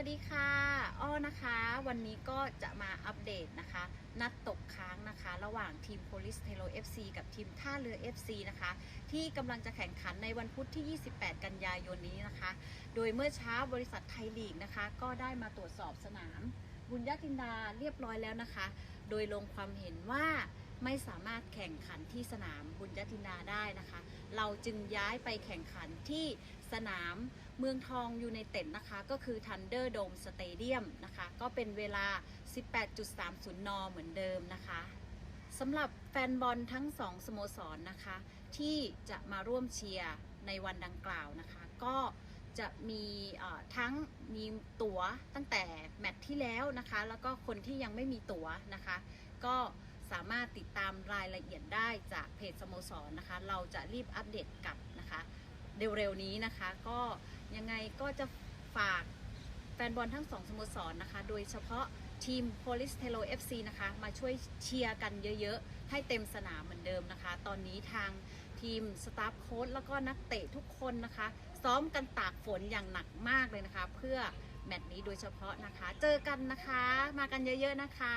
วัสดีค่ะอ้อนะคะ วันนี้ก็จะมาอัปเดตนะคะ นัดตกค้างนะคะ ระหว่างทีม Police t e l o FC กับทีมท่าเรือ FC นะคะ ที่กำลังจะแข่งขันในวันพุธที่ 28 กันยายนนี้นะคะ โดยเมื่อเช้าบริษัทไทยลีกนะคะ ก็ได้มาตรวจสอบสนาม บุญญาตินดาเรียบร้อยแล้วนะคะ โดยลงความเห็นว่าไม่สามารถแข่งขันที่สนามบุญญาตินดาได้นะคะ เราจึงย้ายไปแข่งขันที่ สนามเมืองทองยูไนเต็ดนะคะ ก็คือ Thunder Dome Stadium นะคะ ก็เป็นเวลา 18.30 น เหมือนเดิมนะคะสำหรับแฟนบอลทั้งสองสโมสรนนะคะ ที่จะมาร่วมเชียร์ในวันดังกล่าวนะคะ ก็จะมีทั้งมีตั๋วตั้งแต่แมตช์ที่แล้วนะคะ แล้วก็คนที่ยังไม่มีตั๋วนะคะ ก็สามารถติดตามรายละเอียดได้จากเพจสโมสรนะคะ เราจะรีบอัปเดตกลับนะคะ เร็วๆนี้นะคะ ก็ยังไงก็จะฝากแฟนบอลทั้งสองสโมสรนะคะ โดยเฉพาะทีม Police t e l o FC นะคะ มาช่วยเชียร์กันเยอะๆ ให้เต็มสนามเหมือนเดิมนะคะ ตอนนี้ทางทีมสตาฟโค้ชแล้วก็นักเตะทุกคนนะคะ ซ้อมกันตากฝนอย่างหนักมากเลยนะคะ เพื่อแมตช์นี้โดยเฉพาะนะคะ เจอกันนะคะ มากันเยอะๆนะคะ